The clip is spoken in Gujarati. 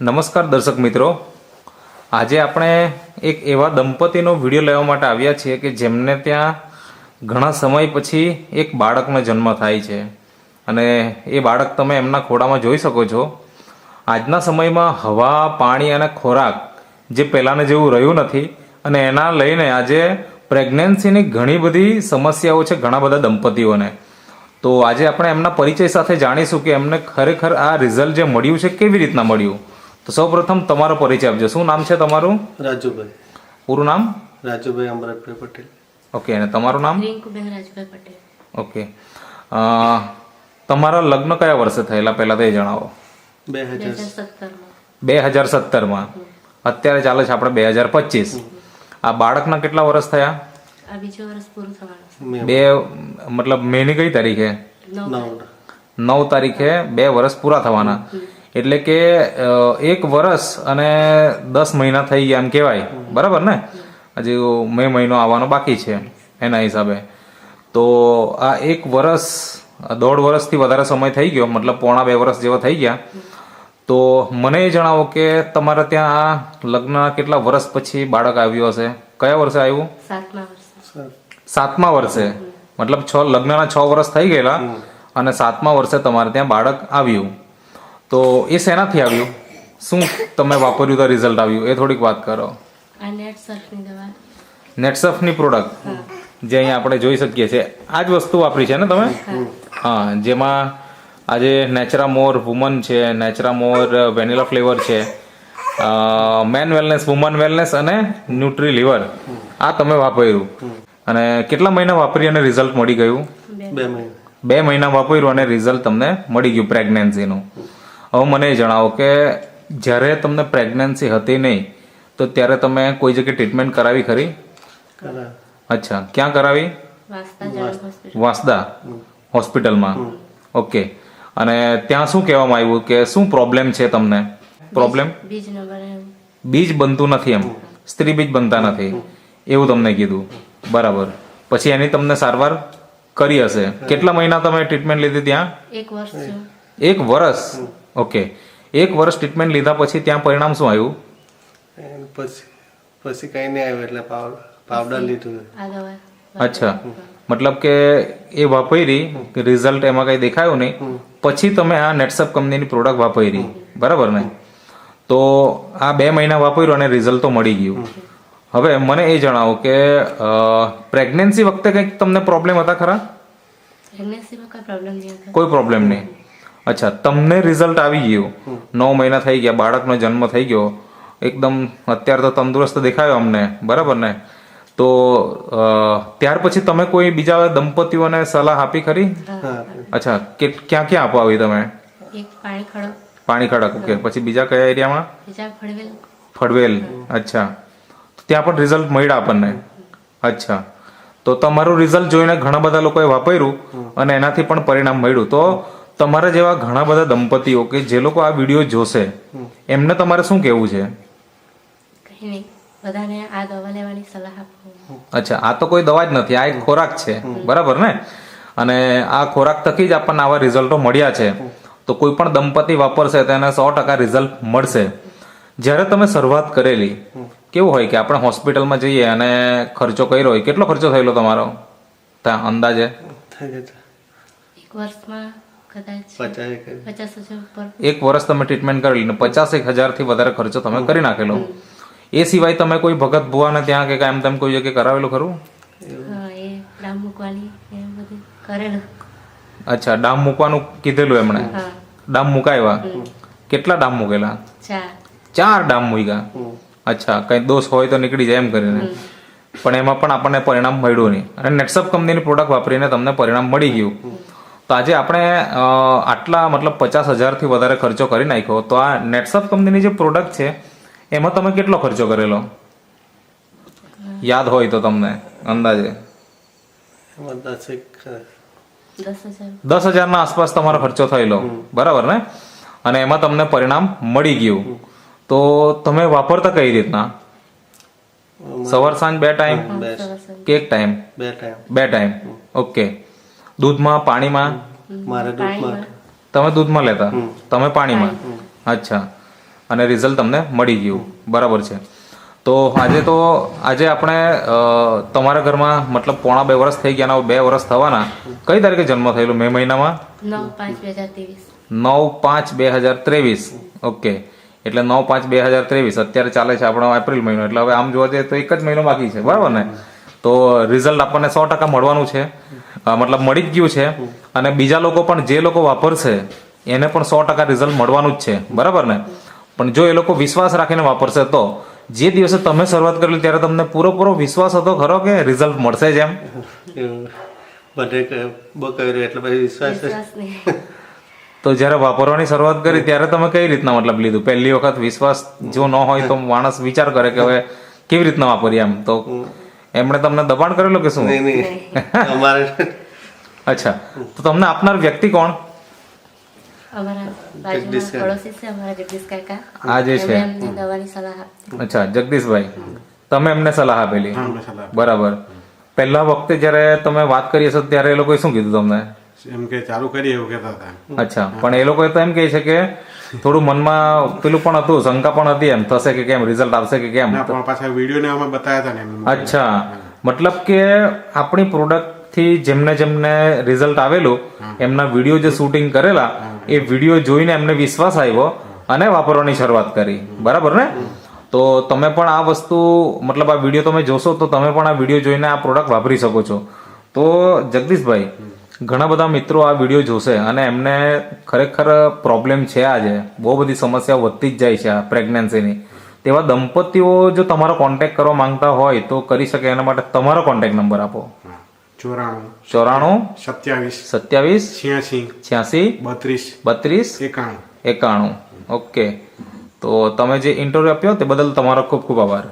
નમસ્કાર દર્શક મિત્રો. આજે આપણે એક એવા દંપતીનો વીડિયો લેવા માટે આવ્યા છીએ કે જેમને ત્યાં ઘણા સમય પછી એક બાળકનો જન્મ થાય છે. અને એ બાળક તમે એમના ખોડામાં જોઈ શકો છો. આજના સમયમાં હવા, પાણી અને ખોરાક જે પહેલાંને જેવું રહ્યું નથી અને એના લઈને આજે પ્રેગ્નન્સીની ઘણી બધી સમસ્યાઓ છે ઘણા બધા દંપતીઓને. તો આજે આપણે એમના પરિચય સાથે જાણીશું કે એમને ખરેખર આ રિઝલ્ટ જે મળ્યું છે કેવી રીતના મળ્યું? તો સૌપ્રથમ તમારો પરિચય આપજો. શું નામ છે તમારું? રાજુભાઈ. પૂરું નામ? રાજુભાઈ અમરતભાઈ પટેલ. ઓકે અને તમારું નામ? રિંકુબેન રાજભાઈ પટેલ. ઓકે. તમારા લગ્ન કયા વર્ષે થયેલા પહેલા તો એ જણાવો. બે હજાર સત્તરમાં. બે હજાર સત્તરમાં. અત્યારે ચાલે છે આપણે બે હજાર પચીસ આ બાળકના કેટલા વર્ષ થયા? આ બીજું વર્ષ પૂરું થવાનું. મે બે મતલબ મેની કઈ તારીખે? નવ. તારીખે બે વર્ષ પૂરા થવાના. એટલે કે એક વર્ષ અને દસ મહિના થઈ ગયા એમ કહેવાય. બરાબર ને? હજી મે મહિનો આવવાનો બાકી છે એના હિસાબે. તો આ એક વર્ષ દોઢ વર્ષથી વધારે સમય થઈ ગયો મતલબ પોણા બે વર્ષ જેવા થઈ ગયા. તો મને એ જણાવો કે તમારા ત્યાં આ લગ્ન કેટલા વર્ષ પછી બાળક આવ્યું હશે? કયા વર્ષે આવ્યું? સાતમા વર્ષે. સર સાતમા વર્ષે. મતલબ છ લગ્નના છ વર્ષ થઈ ગયેલા અને સાતમા વર્ષે તમારે ત્યાં બાળક આવ્યું. તો એ શેનાથી આવ્યું? શું તમે વાપર્યું તો રિઝલ્ટ આવ્યું? એ થોડીક વાત કરો. આ નેટ સર્ફની દવા નેટસફની પ્રોડક્ટ જે અહીંયા આપણે જોઈ શકીએ છીએ. આ જ વસ્તુ વાપરી છે ને તમે? હા. જેમાં આજે નેચરા મોર વુમન છે નેચરા મોર વેનીલા ફ્લેવર છે મેન વેલનેસ વુમન વેલનેસ અને ન્યુટ્રી લિવર આ તમે વાપર્યું. અને કેટલા મહિના વાપરી અને રિઝલ્ટ મળી ગયું? બે બે મહિના. બે મહિના વાપર્યું અને રિઝલ્ટ તમને મળી ગયું પ્રેગ્નન્સીનું હવે મને એ જણાવો કે જ્યારે તમને પ્રેગ્નન્સી હતી નહીં તો ત્યારે તમે કોઈ જગ્યાએ ટ્રીટમેન્ટ કરાવી ખરી? અચ્છા. ક્યાં કરાવી? Vansda general hospital. વાંસદા? હોસ્પિટલમાં? ઓકે. અને ત્યાં શું કહેવામાં આવ્યું કે શું પ્રોબ્લેમ છે તમને? પ્રોબ્લેમ બીજ બનતું નથી એમ. સ્ત્રી બીજ બનતા નથી. એવું તમને કીધું. બરાબર. પછી એની તમને સારવાર કરી હશે. કેટલા મહિના તમે ટ્રીટમેન્ટ લીધી ત્યાં? એક વર્ષ એક વર્ષ? ઓકે. એક વર્ષ ટ્રીટમેન્ટ લીધા પછી ત્યાં પરિણામ શું આવ્યું? પછી પછી કઈ નહીં આવ્યું એટલે પાવડર પાવડર લીધું. અચ્છા. મતલબ કે એ વાપરી રિઝલ્ટ એમાં કઈ દેખાયું નહીં. પછી તમે આ નેટસપ કંપનીની પ્રોડક્ટ વાપરી. બરાબર ને? તો આ બે મહિના વાપર્યું અને રિઝલ્ટ તો મળી ગયું. હવે મને એ જણાવો કે પ્રેગ્નન્સી વખતે કંઈક તમને પ્રોબ્લેમ હતા ખરા? પ્રેગ્નન્સીમાં કોઈ પ્રોબ્લેમ નહીં અચ્છા તમને રિઝલ્ટ આવી ગયું. નવ મહિના થઈ ગયા બાળકનો જન્મ થઈ ગયો. એકદમ અત્યારે તો તંદુરસ્ત દેખાયો અમને બરાબર ને? તો ત્યાર પછી તમે કોઈ બીજા દંપતીઓને સલાહ આપી ખરી? અચ્છા કે ક્યાં ક્યાં આપો આવી તમે? પાણી ખડો ખડક ઓકે. પછી બીજા કયા એરિયામાં? ફળવેલ. ફડવેલ અચ્છા. ત્યાં પણ રિઝલ્ટ મળ્યા આપણને? અચ્છા. તો તમારું રિઝલ્ટ જોઈને ઘણા બધા લોકોએ વાપર્યું અને એનાથી પણ પરિણામ મળ્યું. તો તમારા જેવા ઘણા બધા દંપતીઓ કે જે લોકો આ વીડિયો જોશે એમને તમારે શું કહેવું છે? કંઈ નહીં બધાને આ દવા લેવાની સલાહ આપો. અચ્છા આ તો કોઈ દવા જ નથી આ એક ખોરાક છે બરાબર ને? અને આ ખોરાક થકી જ આપણને આવા રિઝલ્ટો મળ્યા છે. તો કોઈ પણ દંપતી વાપરશે તેને સો ટકા રિઝલ્ટ મળશે. જ્યારે તમે શરૂઆત કરેલી કેવું હોય કે આપણે હોસ્પિટલમાં જઈએ અને ખર્ચો કર્યો હોય કેટલો ખર્ચો થયેલો તમારો? ત્યાં અંદાજે? એક વર્ષમાં એક વર્ષ તમે ટ્રીટમેન્ટ કરેલી ને પચાસ એક હજારથી વધારે ખર્ચો તમે કરી નાખેલો. એ સિવાય તમે કોઈ ભગત ભુવાને ત્યાં કે એમ તેમ કોઈ જગ્યાએ કરાવેલું ખરું? હા એ ડામ મૂકવાની એ બધું કરેલું. અચ્છા ડામ મૂકવાનું કીધેલું એમણે? ડામ મુકાયવા? કેટલા ડામ મૂકેલા? ચાર. ચાર ડામ મૂક્યા? અચ્છા કઈ દોષ હોય તો નીકળી જાય એમ કરીને. પણ એમાં પણ આપણને પરિણામ મળ્યું નહીં. અને નેટસપ કંપનીની પ્રોડક્ટ વાપરીને તમને પરિણામ મળી ગયું. તો આજે આપણે આટલા મતલબ પચાસ હજારથી વધારે ખર્ચો કરી નાખ્યો. તો આ નેટસપ કંપનીની જે પ્રોડક્ટ છે એમાં તમે કેટલો ખર્ચો કરેલો? યાદ હોય તો તમને અંદાજે. દસ હજાર. ના હજારના આસપાસ તમારો ખર્ચો થયેલો. બરાબર ને? અને એમાં તમને પરિણામ મળી ગયું. તો તમે વાપરતા કઈ રીતના? સવાર સાંજ બે ટાઈમ? કે એક ટાઈમ? બે ટાઈમ. બે ટાઈમ. ઓકે. દૂધમાં પાણીમાં? મારે દૂધમાં. તમે દૂધમાં લેતા? તમે પાણીમાં? અચ્છા. અને રિઝલ્ટ તમને મળી ગયું. બરાબર છે. તો આજે તો આજે આપણે તમારા ઘરમાં મતલબ પોણા બે વર્ષ થઈ ગયા બે વર્ષ થવાના. કઈ તારીખે જન્મ થયેલો? મે મહિનામાં? નવ પાંચ બે હજાર ત્રેવીસ. નવ પાંચ બે હજાર ત્રેવીસ. ઓકે. એટલે નવ પાંચ બે હજાર ત્રેવીસ. અત્યારે ચાલે છે આપણો એપ્રિલ મહિનો. એટલે હવે આમ જોવા જઈએ તો એક જ મહિનો બાકી છે. બરાબર ને? તો રિઝલ્ટ આપણને સો ટકા મળવાનું છે. મતલબ મળી જ ગયું છે. અને બીજા લોકો પણ જે લોકો વાપરશે એને પણ સો ટકા રિઝલ્ટ મળવાનું જ છે. બરાબર ને? પણ જો એ લોકો વિશ્વાસ રાખીને વાપરશે તો જે દિવસે તમે શરૂઆત કરેલી ત્યારે તમને પૂરેપૂરો વિશ્વાસ હતો ખરો કે રિઝલ્ટ મળશે જ એમ? કર્યું એટલે પછી વિશ્વાસ જ- વિશ્વાસ નહીં. તો જ્યારે વાપરવાની શરૂઆત કરી ત્યારે તમે કઈ રીતના મતલબ લીધું? પહેલી વખત વિશ્વાસ જો ન હોય તો માણસ વિચાર કરે કે હવે કેવી રીતના વાપરીએ એમ? તો એમણે તમને દબાણ કરેલું કે શું? નહીં નહીં. અમારે અચ્છા. તો તમને આપનાર વ્યક્તિ કોણ? અમારા છે. અમારા જગદીશ કાકા. આ જે છે. એમણે અમને દવાની સલાહ આપી. અચ્છા જગદીશભાઈ. તમે એમને સલાહ આપેલી. બરાબર. પહેલા વખતે જ્યારે તમે વાત કરી હશો ત્યારે એ લોકોએ શું કીધું તમને? એમ કે ચાલુ કરીએ એવું કહેતા હતા. અચ્છા પણ એ લોકો તો એમ કહે છે કે થોડું મનમાં પેલું પણ હતું શંકા પણ હતી એમ થશે કે કેમ રિઝલ્ટ આવશે કે કેમ. પણ પાછા વીડિયો ને અમે બતાવ્યા હતા ને અચ્છા મતલબ કે આપણી પ્રોડક્ટથી જેમને જેમને રિઝલ્ટ આવેલું એમના વીડિયો જે શૂટિંગ કરેલા એ વીડિયો જોઈને એમને વિશ્વાસ આવ્યો અને વાપરવાની શરૂઆત કરી. બરાબર ને? તો તમે પણ આ વસ્તુ મતલબ આ વીડિયો તમે જોશો તો તમે પણ આ વીડિયો જોઈને આ પ્રોડક્ટ વાપરી શકો છો. તો જગદીશભાઈ ઘણા બધા મિત્રો આ વીડિયો જોશે અને એમને ખરેખર પ્રોબ્લેમ છે આજે. બહુ બધી સમસ્યા વધતી જ જાય છે આ પ્રેગ્નન્સીની તેવા દંપતીઓ જો તમારો કોન્ટેક્ટ કરવા માંગતા હોય તો કરી શકે. એના માટે તમારો કોન્ટેક્ટ નંબર આપો. ચોરાણું ચોરાણું સત્યાવીસ સત્યાવીસ છ્યાસી છ્યાસી બત્રીસ બત્રીસ એકાણું. એકાણું. ઓકે. તો તમે જે ઇન્ટરવ્યુ આપ્યો તે બદલ તમારો ખૂબ ખૂબ આભાર.